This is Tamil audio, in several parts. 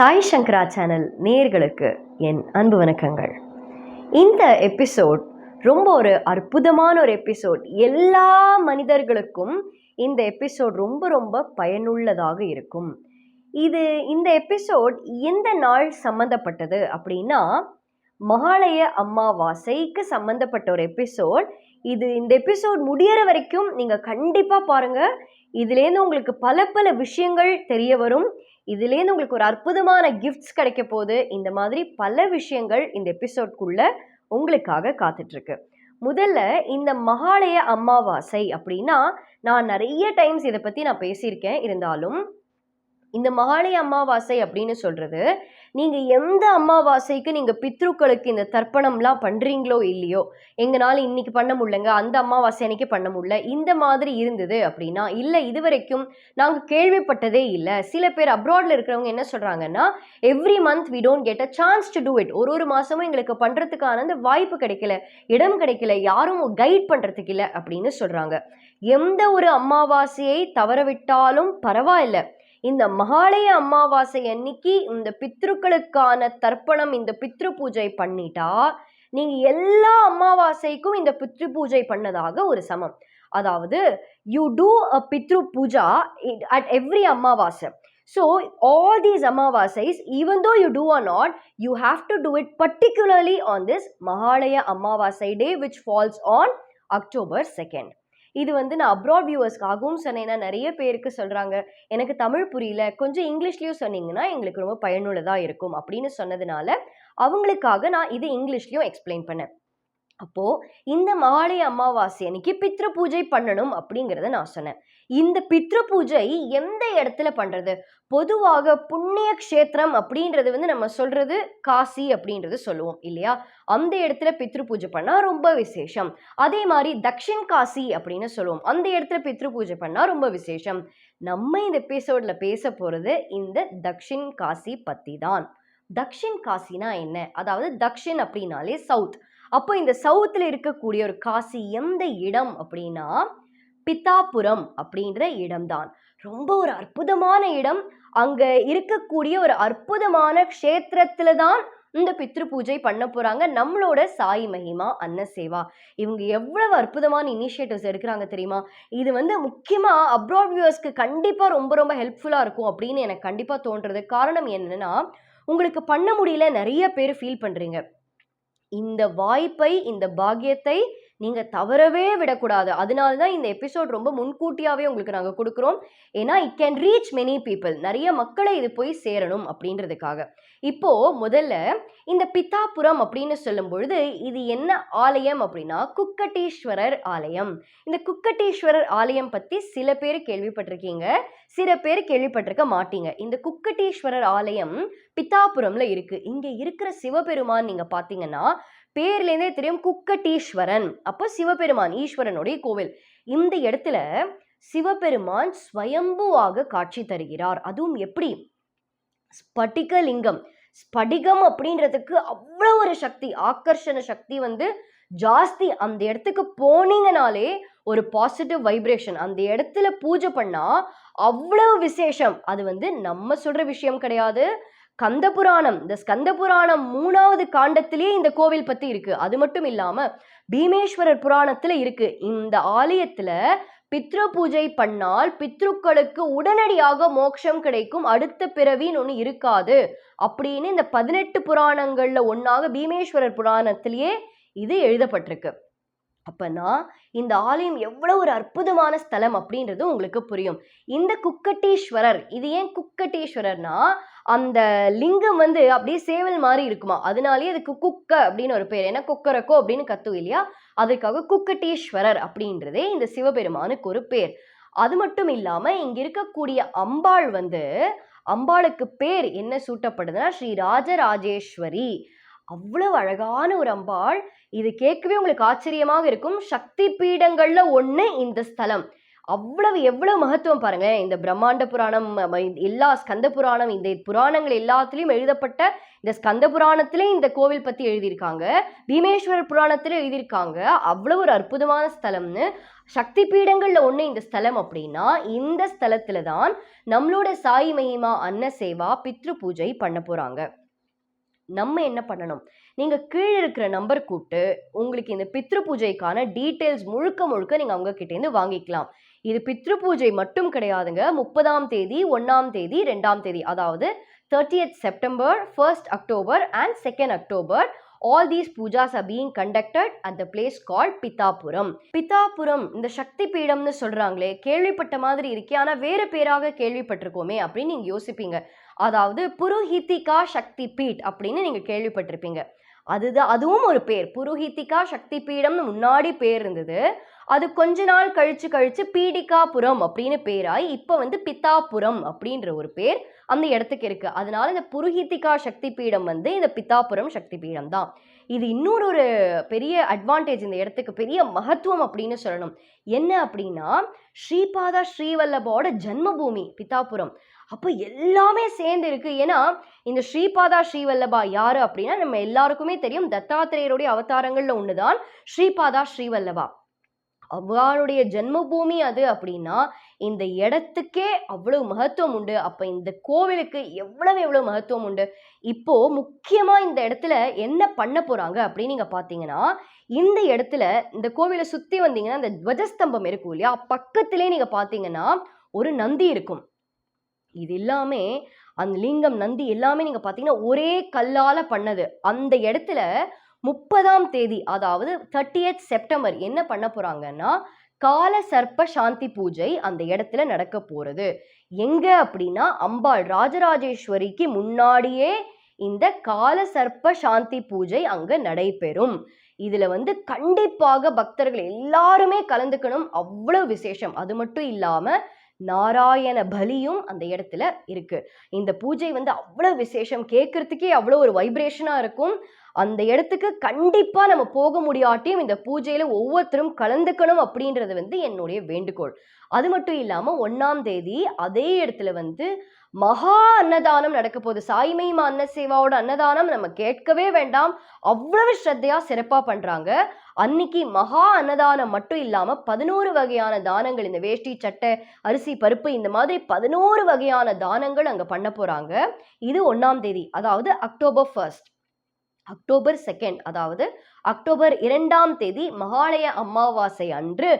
சாய் சங்கரா சேனல் நேர்களுக்கு என் அன்பு வணக்கங்கள். இந்த எபிசோட் ரொம்ப ஒரு அற்புதமான ஒரு எபிசோட். எல்லா மனிதர்களுக்கும் இந்த எபிசோட் ரொம்ப ரொம்ப பயனுள்ளதாக இருக்கும். இது இந்த எபிசோட் எந்த நாள் சம்மந்தப்பட்டது அப்படின்னா மகாலய அம்மாவாசைக்கு சம்மந்தப்பட்ட ஒரு எபிசோட். இது இந்த எபிசோட் முடியற வரைக்கும் நீங்கள் கண்டிப்பாக பாருங்கள் இதுலேருந்து உங்களுக்கு பல பல விஷயங்கள் தெரிய வரும். இதுலேருந்து உங்களுக்கு ஒரு அற்புதமான கிஃப்ட்ஸ் கிடைக்க போது இந்த மாதிரி பல விஷயங்கள் இந்த எபிசோட்குள்ள உங்களுக்காக காத்துட்ருக்கு. முதல்ல இந்த மகாலய அமாவாசை அப்படின்னா நான் நிறைய டைம்ஸ் இதை பற்றி நான் பேசியிருக்கேன். இருந்தாலும் இந்த மகாலய அமாவாசை அப்படின்னு சொல்கிறது நீங்கள் எந்த அமாவாசைக்கு நீங்கள் பித்ருக்களுக்கு இந்த தர்ப்பணம்லாம் பண்ணுறீங்களோ இல்லையோ எங்களால் இன்னைக்கு பண்ண முடியலங்க அந்த அமாவாசை அன்னைக்கு பண்ண முடியல இந்த மாதிரி இருந்தது அப்படின்னா இல்லை இது வரைக்கும் நாங்கள் கேள்விப்பட்டதே இல்லை. சில பேர் அப்ராடில் இருக்கிறவங்க என்ன சொல்கிறாங்கன்னா every month we don't get a chance to do it ஒரு ஒரு மாதமும் எங்களுக்கு பண்ணுறதுக்கான அந்த வாய்ப்பு கிடைக்கல இடம் கிடைக்கல யாரும் கைட் பண்ணுறதுக்கு இல்லை அப்படின்னு சொல்கிறாங்க எந்த ஒரு அமாவாசையை தவறவிட்டாலும் பரவாயில்லை. இந்த மகாலய அமாவாசை அன்னைக்கு இந்த பித்ருக்களுக்கான தர்ப்பணம் இந்த பித்ரு பூஜை பண்ணிட்டா நீங்க எல்லா அமாவாசைக்கும் இந்த பித்ரு பூஜை பண்ணதாக ஒரு சமம். அதாவது you do a pitru puja at every amavasya. So all these amavasyas even though you do or not you have to do it particularly on this Mahalaya amavasya day which falls on October second இது வந்து நான் அப்ராட் வியூவர்ஸ்க்காகவும் சொன்னேன்னா நிறைய பேருக்கு சொல்கிறாங்க எனக்கு தமிழ் புரியல. கொஞ்சம் இங்கிலீஷ்லேயும் சொன்னீங்கன்னா எங்களுக்கு ரொம்ப பயனுள்ளதாக இருக்கும் அப்படின்னு சொன்னதுனால அவங்களுக்காக நான் இது இங்கிலீஷ்லேயும் எக்ஸ்பிளைன் பண்ணேன். அப்போது இந்த மாலை அமாவாசை அன்னைக்கு பித்ரு பூஜை பண்ணணும் அப்படிங்கிறத நான் சொன்னேன். இந்த பித்ரு பூஜை எந்த இடத்துல பண்ணுறது பொதுவாக புண்ணிய க்ஷேத்திரம் அப்படின்றது வந்து நம்ம சொல்கிறது காசி அப்படின்றது சொல்லுவோம் இல்லையா? அந்த இடத்துல பித்ரு பூஜை பண்ணால் ரொம்ப விசேஷம். அதே மாதிரி தக்ஷின் காசி அப்படின்னு சொல்லுவோம் அந்த இடத்துல பித்ரு பூஜை பண்ணால் ரொம்ப விசேஷம். நம்ம இந்த எபிசோடில் பேச போகிறது இந்த தக்ஷின் காசி பற்றி தான் தக்ஷின் காசினா என்ன? அதாவது தக்ஷின் அப்படின்னாலே சவுத். அப்போ இந்த சவுத்தில் இருக்கக்கூடிய ஒரு காசி எந்த இடம் அப்படின்னா பித்தாபுரம் அப்படின்ற இடம்தான். ரொம்ப ஒரு அற்புதமான இடம். அங்க இருக்கக்கூடிய ஒரு அற்புதமான க்ஷேத்திரத்துல தான் இந்த பித்ரு பூஜை பண்ண போறாங்க. நம்மளோட சாய் மகிமா அன்ன சேவா. இவங்க எவ்வளவு அற்புதமான இனிஷியேட்டிவ்ஸ் எடுக்கிறாங்க தெரியுமா? இது வந்து முக்கியமா அப்ராட் வியூவர்ஸ்க்கு கண்டிப்பா ரொம்ப ரொம்ப ஹெல்ப்ஃபுல்லா இருக்கும் அப்படின்னு எனக்கு கண்டிப்பா தோன்றது. காரணம் என்னன்னா உங்களுக்கு பண்ண முடியல நிறைய பேர் ஃபீல் பண்றீங்க. இந்த வாய்ப்பை இந்த பாக்கியத்தை நீங்கள் தவறவே விடக்கூடாது. அதனால தான் இந்த எபிசோட் ரொம்ப முன்கூட்டியாகவே உங்களுக்கு நாங்கள் கொடுக்குறோம். ஏன்னா it can reach many people நிறைய மக்களை இது போய் சேரணும் அப்படின்றதுக்காக. இப்போ முதல்ல இந்த பித்தாபுரம் அப்படின்னு சொல்லும் பொழுது இது என்ன ஆலயம் அப்படின்னா குக்கட்டீஸ்வரர் ஆலயம். இந்த குக்கட்டீஸ்வரர் ஆலயம் பற்றி சில பேர் கேள்விப்பட்டிருக்கீங்க. சில பேர் கேள்விப்பட்டிருக்க மாட்டீங்க. இந்த குக்கட்டீஸ்வரர் ஆலயம் பித்தாபுரம்ல இருக்கு. இங்க இருக்கிற சிவபெருமான் நீங்க பாத்தீங்கன்னா பேர்லேருந்தே தெரியும் குக்கட்டீஸ்வரன். அப்போ சிவபெருமான் ஈஸ்வரனுடைய கோவில். இந்த இடத்துல சிவபெருமான் ஸ்வயம்புவாக காட்சி தருகிறார். அதுவும் எப்படி? ஸ்படிகலிங்கம். ஸ்படிகம் அப்படின்றதுக்கு அவ்வளோ ஒரு சக்தி ஆக்கர்ஷண சக்தி வந்து ஜாஸ்தி. அந்த இடத்துக்கு போனீங்கனாலே ஒரு பாசிட்டிவ் வைப்ரேஷன் அந்த இடத்துல பூஜை பண்ணால் அவ்வளோ விசேஷம். அது வந்து நம்ம சொல்கிற விஷயம் கிடையாது. கந்த புராணம் இந்த ஸ்கந்த புராணம் மூணாவது காண்டத்திலேயே இந்த கோவில் பத்தி இருக்கு. அது மட்டும் இல்லாம பீமேஸ்வரர் புராணத்துல இருக்கு. இந்த ஆலயத்துல பித்ரு பூஜை பண்ணால் பித்ருக்களுக்கு உடனடியாக மோட்சம் கிடைக்கும். அடுத்த பிறவின்னு ஒன்று இருக்காது. அப்படின்னு இந்த பதினெட்டு புராணங்கள்ல ஒன்னாக பீமேஸ்வரர் புராணத்திலேயே இது எழுதப்பட்டிருக்கு. அப்பனா இந்த ஆலயம் எவ்வளவு ஒரு அற்புதமான ஸ்தலம் அப்படின்றது உங்களுக்கு புரியும். இந்த குக்கட்டீஸ்வரர் இது ஏன் குக்கட்டீஸ்வரர்னா அந்த லிங்கம் வந்து அப்படியே சேவல் மாதிரி இருக்குமா? அதனாலேயே அதுக்கு குக்க அப்படின்னு ஒரு பேர். ஏன்னா குக்கரக்கோ அப்படின்னு கத்தும் இல்லையா? அதுக்காக குக்கட்டீஸ்வரர் அப்படின்றதே இந்த சிவபெருமானுக்கு ஒரு பேர். அது மட்டும் இல்லாம இங்க இருக்கக்கூடிய அம்பாள் வந்து அம்பாளுக்கு பேர் என்ன சூட்டப்படுதுன்னா ஸ்ரீ ராஜராஜேஸ்வரி. அவ்வளவு அழகான ஒரு அம்பாள். இது கேட்கவே உங்களுக்கு ஆச்சரியமாக இருக்கும். சக்தி பீடங்கள்ல ஒன்று இந்த ஸ்தலம். அவ்வளவு எவ்வளவு மகத்துவம் பாருங்க. இந்த பிரம்மாண்ட புராணம் எல்லா ஸ்கந்த புராணம் இந்த புராணங்கள் எல்லாத்துலேயும் எழுதப்பட்ட இந்த ஸ்கந்த புராணத்திலே இந்த கோவில் பத்தி எழுதியிருக்காங்க. பீமேஸ்வரர் புராணத்தில் எழுதியிருக்காங்க. அவ்வளவு ஒரு அற்புதமான ஸ்தலம்னு. சக்தி பீடங்கள்ல ஒண்ணு இந்த ஸ்தலம் அப்படின்னா இந்த ஸ்தலத்துல தான் நம்மளோட சாய் மகிமா அன்ன சேவா பித்ரு பூஜை பண்ண போறாங்க. நம்ம என்ன பண்ணணும்? நீங்க கீழே இருக்கிற நம்பர் கூப்பிட்டு உங்களுக்கு இந்த பித்ரு பூஜைக்கான டீட்டெயில்ஸ் முழுக்க முழுக்க நீங்க அவங்க கிட்டேருந்து வாங்கிக்கலாம். இது பித்ரு பூஜை மட்டும் கிடையாதுங்க. முப்பதாம் தேதி ஒன்றாம் தேதி ரெண்டாம் தேதி. அதாவது thirtieth September first October and second October all these pujas are being conducted at the place call Pithapuram. Pithapuram இந்த சக்தி பீடம்னு சொல்கிறாங்களே கேள்விப்பட்ட மாதிரி இருக்கே ஆனால் வேறு பேராக கேள்விப்பட்டிருக்கோமே அப்படின்னு நீங்கள் யோசிப்பீங்க. அதாவது புரோஹித்திகா சக்தி பீட் அப்படின்னு நீங்கள் கேள்விப்பட்டிருப்பீங்க. அதுதான் அதுவும் ஒரு பேர். புரோஹித்திகா சக்தி பீடம்னு முன்னாடி பேர் இருந்தது. அது கொஞ்ச நாள் கழிச்சு கழிச்சு பீடிகாபுரம் அப்படின்னு பேராய் இப்போ வந்து பித்தாபுரம் அப்படின்ற ஒரு பேர் அந்த இடத்துக்கு இருக்கு. அதனால இந்த புருஹித்திகா சக்தி பீடம் வந்து இந்த பித்தாபுரம் சக்தி பீடம் தான் இது இன்னொரு ஒரு பெரிய அட்வான்டேஜ் இந்த இடத்துக்கு பெரிய மகத்துவம் அப்படின்னு சொல்லணும். என்ன அப்படின்னா ஸ்ரீபாதா ஸ்ரீவல்லபோட ஜன்மபூமி பித்தாபுரம். அப்போ எல்லாமே சேர்ந்து இருக்கு. ஏன்னா இந்த ஸ்ரீபாதா ஸ்ரீவல்லபா யாரு அப்படின்னா நம்ம எல்லாருக்குமே தெரியும். தத்தாத்திரேயருடைய அவதாரங்கள்ல தான் ஸ்ரீபாதா ஸ்ரீவல்லபா. அவருடைய ஜென்மபூமி அது அப்படின்னா இந்த இடத்துக்கே அவ்வளவு மகத்துவம் உண்டு. அப்போ இந்த கோவிலுக்கு எவ்வளவு எவ்வளவு மகத்துவம் உண்டு? இப்போ முக்கியமாக இந்த இடத்துல என்ன பண்ண போகிறாங்க அப்படின்னு நீங்கள் பார்த்தீங்கன்னா இந்த இடத்துல இந்த கோவிலை சுற்றி வந்தீங்கன்னா இந்த துவஜஸ்தம்பம் இருக்கும் இல்லையா? பக்கத்திலே நீங்கள் பார்த்தீங்கன்னா ஒரு நந்தி இருக்கும். இது எல்லாமே அந்த லிங்கம் நந்தி எல்லாமே நீங்கள் பார்த்தீங்கன்னா ஒரே கல்லால் பண்ணது. அந்த இடத்துல முப்பதாம் தேதி அதாவது தேர்ட்டி எய்த் செப்டம்பர் என்ன பண்ண போகிறாங்கன்னா கால சர்ப்ப சாந்தி பூஜை அந்த இடத்துல நடக்க போகிறது எங்கே அப்படின்னா அம்பாள் ராஜராஜேஸ்வரிக்கு முன்னாடியே இந்த கால சர்ப்ப சாந்தி பூஜை அங்கே நடைபெறும். இதுல வந்து கண்டிப்பாக பக்தர்கள் எல்லாருமே கலந்துக்கணும். அவ்வளவு விசேஷம். அது மட்டும் இல்லாம நாராயண பலியும் அந்த இடத்துல இருக்கு. இந்த பூஜை வந்து அவ்வளவு விசேஷம். கேட்கறதுக்கே அவ்வளோ ஒரு வைப்ரேஷனா இருக்கும். அந்த இடத்துக்கு கண்டிப்பாக நம்ம போக முடியாட்டியும் இந்த பூஜையில் ஒவ்வொருத்தரும் கலந்துக்கணும் அப்படின்றது வந்து என்னுடைய வேண்டுகோள். அது மட்டும் இல்லாமல் ஒன்றாம் தேதி அதே இடத்துல வந்து மகா அன்னதானம் நடக்க போகுது. சாய்மைமா அன்ன சேவாவோட அன்னதானம் நம்ம கேட்கவே வேண்டாம். அவ்வளவு ஸ்ரத்தையாக சிறப்பாக பண்ணுறாங்க அன்னைக்கு மகா அன்னதானம் மட்டும் இல்லாமல் பதினோரு வகையான தானங்கள் இந்த வேஷ்டி சட்டை அரிசி பருப்பு இந்த மாதிரி பதினோரு வகையான தானங்கள் அங்கே பண்ண போகிறாங்க இது ஒன்றாம் தேதி அதாவது அக்டோபர் ஃபர்ஸ்ட் அக்டோபர் செகண்ட் அதாவது அக்டோபர் இரண்டாம் தேதி மகாலய அமாவாசை அன்று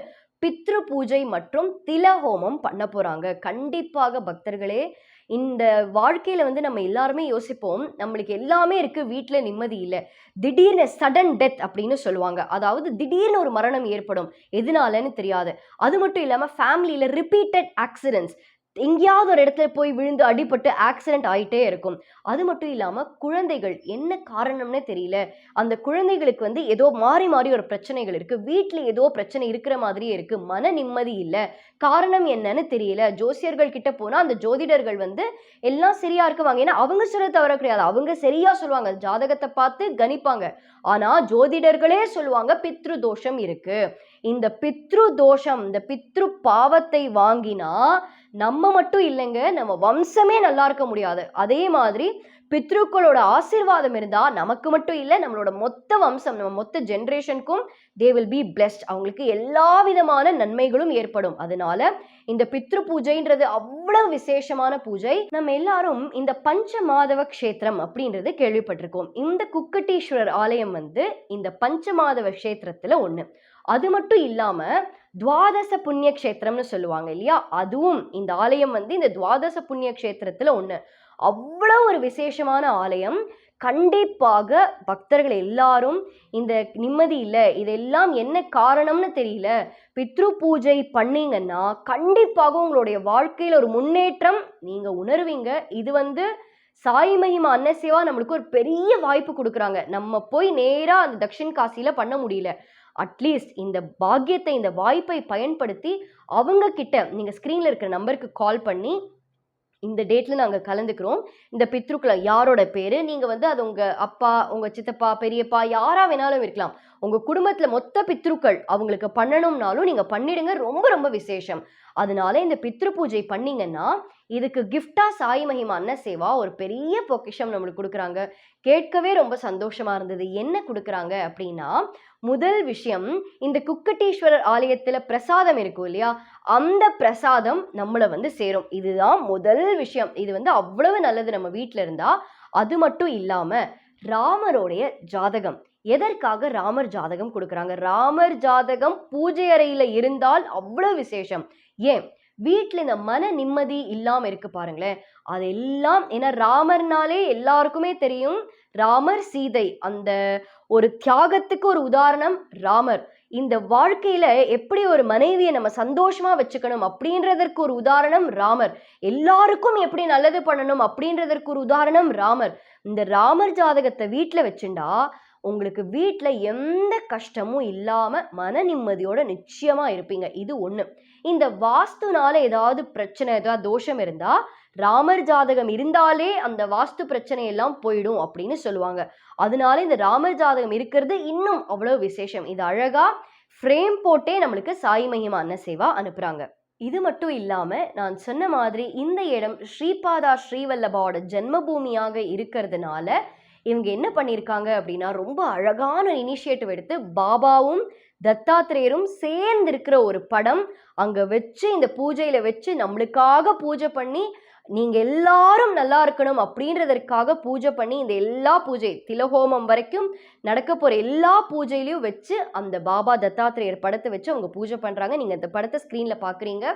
பித்ரு பூஜை மற்றும் திலஹோமம் பண்ண போகிறாங்க கண்டிப்பாக பக்தர்களே இந்த வாழ்க்கையில் வந்து நம்ம எல்லாருமே யோசிப்போம் நம்மளுக்கு எல்லாமே இருக்குது வீட்டில் நிம்மதி இல்லை. திடீர்னு சடன் டெத் அப்படின்னு சொல்லுவாங்க. அதாவது திடீர்னு ஒரு மரணம் ஏற்படும். எதனாலன்னு தெரியாது. அது மட்டும் இல்லாமல் ஃபேமிலியில் ரிப்பீட்டட் ஆக்சிடென்ட்ஸ் எங்கேயாவது ஒரு இடத்துல போய் விழுந்து அடிபட்டு ஆக்சிடென்ட் ஆகிட்டே இருக்கும். அது மட்டும் இல்லாமல் குழந்தைகள் என்ன காரணம்னே தெரியல. அந்த குழந்தைகளுக்கு வந்து ஏதோ மாறி மாறி ஒரு பிரச்சனைகள் இருக்குது வீட்டில் ஏதோ பிரச்சனை இருக்கிற மாதிரியே இருக்குது மன நிம்மதி இல்லை. காரணம் என்னன்னு தெரியல. ஜோசியர்கள் கிட்ட போனால் அந்த ஜோதிடர்கள் வந்து எல்லாம் சரியா இருக்குவாங்க ஏன்னா அவங்க சொல்ல தவிர கிடையாது. அவங்க சரியா சொல்லுவாங்க. ஜாதகத்தை பார்த்து கணிப்பாங்க. ஆனால் ஜோதிடர்களே சொல்லுவாங்க பித்ரு தோஷம் இருக்குது இந்த பித்ரு தோஷம் இந்த பித்ரு பாவத்தை வாங்கினா நம்ம மட்டும் இல்லைங்க நம்ம வம்சமே நல்லா இருக்க முடியாது. அதே மாதிரி பித்ருக்களோட ஆசீர்வாதம் இருந்தால் நமக்கு மட்டும் இல்லை நம்மளோட மொத்த வம்சம் நம்ம மொத்த ஜென்ரேஷனுக்கும் தே வில் பி பிளெஸ்ட் அவங்களுக்கு எல்லா விதமான நன்மைகளும் ஏற்படும். அதனால இந்த பித்ரு பூஜைன்றது அவ்வளவு விசேஷமான பூஜை. நம்ம எல்லாரும் இந்த பஞ்ச மாதவ க்ஷேத்திரம் அப்படின்றது கேள்விப்பட்டிருக்கோம். இந்த குக்கட்டீஸ்வரர் ஆலயம் வந்து இந்த பஞ்ச மாதவ கஷேத்திரத்தில் ஒன்று அது மட்டும் இல்லாமல் துவாதச புண்ணியக்ஷேத்திரம்னு சொல்லுவாங்க இல்லையா? அதுவும் இந்த ஆலயம் வந்து இந்த துவாதச புண்ணிய க்ஷேத்திரத்துல ஒன்று அவ்வளோ ஒரு விசேஷமான ஆலயம். கண்டிப்பாக பக்தர்கள் எல்லாரும் இந்த நிம்மதி இல்லை இதெல்லாம் என்ன காரணம்னு தெரியல. பித்ரு பூஜை பண்ணீங்கன்னா கண்டிப்பாக உங்களுடைய வாழ்க்கையில் ஒரு முன்னேற்றம் நீங்கள் உணர்வீங்க. இது வந்து சாய் மகிமா அன்னசேவா நம்மளுக்கு ஒரு பெரிய வாய்ப்பு கொடுக்குறாங்க. நம்ம போய் நேராக அந்த தக்ஷின் காசியில் பண்ண முடியல. அட்லீஸ்ட் இந்த பாக்கியத்தை இந்த வாய்ப்பை பயன்படுத்தி அவங்க கிட்ட நீங்கள் ஸ்க்ரீனில் இருக்கிற நம்பருக்கு கால் பண்ணி இந்த டேட்டில் நாங்கள் கலந்துக்கிறோம். இந்த பித்ருக்களை யாரோட பேர்? நீங்கள் வந்து அது உங்கள் அப்பா உங்கள் சித்தப்பா பெரியப்பா யாராக வேணாலும் இருக்கலாம். உங்கள் குடும்பத்தில் மொத்த பித்ருக்கள் அவங்களுக்கு பண்ணணும்னாலும் நீங்கள் பண்ணிடுங்க. ரொம்ப ரொம்ப விசேஷம். அதனால இந்த பித்ரு பூஜை பண்ணிங்கன்னா இதுக்கு கிஃப்டாக சாய் மகிமா அன்ன சேவா ஒரு பெரிய பொக்கிஷம் நம்மளுக்கு கொடுக்குறாங்க. கேட்கவே ரொம்ப சந்தோஷமாக இருந்தது. என்ன கொடுக்குறாங்க அப்படின்னா முதல் விஷயம் இந்த குக்கட்டீஸ்வரர் ஆலயத்தில் பிரசாதம் இருக்கும் இல்லையா? அந்த பிரசாதம் நம்மளை வந்து சேரும். இதுதான் முதல் விஷயம். இது வந்து அவ்வளவு நல்லது நம்ம வீட்டில் இருந்தால் அது மட்டும் இல்லாமல் ராமரோடைய ஜாதகம். எதற்காக ராமர் ஜாதகம் கொடுக்குறாங்க? ராமர் ஜாதகம் பூஜை அறையில் இருந்தால் அவ்வளோ விசேஷம். ஏன்? வீட்டில் இந்த மன நிம்மதி இல்லாமல் இருக்கு பாருங்களேன். அதெல்லாம் ஏன்னா ராமர்னாலே எல்லாருக்குமே தெரியும். ராமர் சீதை. அந்த ஒரு தியாகத்துக்கு ஒரு உதாரணம் ராமர். இந்த வாழ்க்கையில எப்படி ஒரு மனைவியை நம்ம சந்தோஷமா வச்சுக்கணும் அப்படின்றதற்கு ஒரு உதாரணம் ராமர். எல்லாருக்கும் எப்படி நல்லது பண்ணணும் அப்படின்றதற்கு ஒரு உதாரணம் ராமர். இந்த ராமர் ஜாதகத்தை வீட்டில் வச்சுண்டா உங்களுக்கு வீட்டில் எந்த கஷ்டமும் இல்லாமல் மன நிம்மதியோட நிச்சயமாக இருப்பீங்க. இது ஒன்று இந்த வாஸ்துனால ஏதாவது பிரச்சனை ஏதாவது தோஷம் இருந்தால் ராமர் ஜாதகம் இருந்தாலே அந்த வாஸ்து பிரச்சனையெல்லாம் போயிடும் அப்படின்னு சொல்லுவாங்க. அதனால இந்த ராமர் ஜாதகம் இருக்கிறது இன்னும் அவ்வளோ விசேஷம். இது அழகா ஃப்ரேம் போட்டே நம்மளுக்கு சாய் மகிமா அன்ன சேவா அனுப்புகிறாங்க இது மட்டும் இல்லாமல் நான் சொன்ன மாதிரி இந்த இடம் ஸ்ரீபாதா ஸ்ரீவல்லபாவோட ஜென்மபூமியாக இருக்கிறதுனால இவங்க என்ன பண்ணியிருக்காங்க அப்படின்னா ரொம்ப அழகான இனிஷியேட்டிவ் எடுத்து பாபாவும் தத்தாத்திரேயரும் சேர்ந்து இருக்கிற ஒரு படம் அங்கே வச்சு இந்த பூஜையில் வச்சு நம்மளுக்காக பூஜை பண்ணி நீங்கள் எல்லாரும் நல்லா இருக்கணும் அப்படின்றதற்காக பூஜை பண்ணி இந்த எல்லா பூஜை திலஹோமம் வரைக்கும் நடக்க போகிற எல்லா பூஜையிலையும் வச்சு அந்த பாபா தத்தாத்திரேயர் படத்தை வச்சு அவங்க பூஜை பண்ணுறாங்க நீங்கள் இந்த படத்தை ஸ்க்ரீனில் பார்க்குறீங்க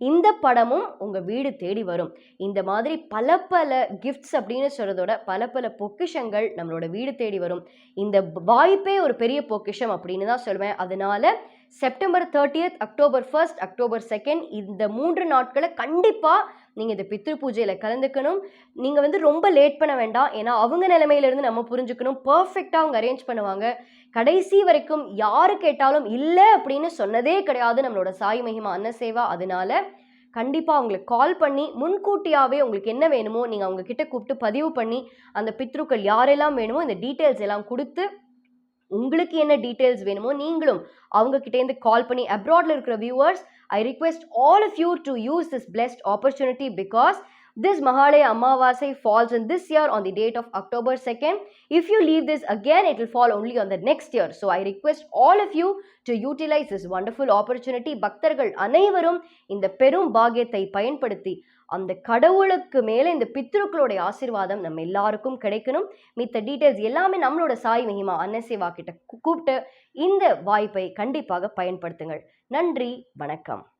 இந்த படமும் உங்கள் வீடு தேடி வரும். இந்த மாதிரி பல பல கிஃப்ட்ஸ் அப்படின்னு சொல்கிறதோட பல பல பொக்கிஷங்கள் நம்மளோட வீடு தேடி வரும். இந்த வாய்ப்பே ஒரு பெரிய பொக்கிஷம் அப்படின்னு தான் சொல்லுவேன். அதனால் September thirtieth October first October second இந்த மூன்று நாட்களை கண்டிப்பாக நீங்கள் இந்த பித்ரு பூஜையில் கலந்துக்கணும். நீங்கள் வந்து ரொம்ப லேட் பண்ண வேண்டாம். ஏன்னா அவங்க நிலைமையிலேருந்து நம்ம புரிஞ்சுக்கணும். பர்ஃபெக்டாக அவங்க அரேஞ்ச் பண்ணுவாங்க. கடைசி வரைக்கும் யார் கேட்டாலும் இல்லை அப்படின்னு சொன்னதே கிடையாது நம்மளோட சாய் மகிமா அன்ன சேவா. அதனால கண்டிப்பாக அவங்களுக்கு கால் பண்ணி முன்கூட்டியாகவே உங்களுக்கு என்ன வேணுமோ நீங்கள் அவங்க கிட்ட கூப்பிட்டு பதிவு பண்ணி அந்த பித்ருக்கள் யாரெல்லாம் வேணுமோ இந்த டீட்டெயில்ஸ் எல்லாம் கொடுத்து உங்களுக்கு என்ன டீட்டெயில்ஸ் வேணுமோ நீங்களும் அவங்க கிட்டேருந்து கால் பண்ணி அப்ராடில் இருக்கிற viewers I request all of you to use this best opportunity because this Mahalaya amavasya falls in this year on the date of October 2nd. If you leave this again, it will fall only on the next year. So I request all of you to utilize this wonderful opportunity. பக்தர்கள் அனைவரும் இந்த பெரும் பாகியத்தை பயன்படுத்தி அந்த கடவுளுக்கு மேலே இந்த பித்ருக்களுடைய ஆசீர்வாதம் நம்ம எல்லாருக்கும் கிடைக்கணும் மித்த டீட்டெயில்ஸ் எல்லாமே நம்மளோட சாய் மகிமா அன்னசேவா கிட்ட கூப்பிட்டு இந்த வாய்ப்பை கண்டிப்பாக பயன்படுத்துங்கள் நன்றி வணக்கம்.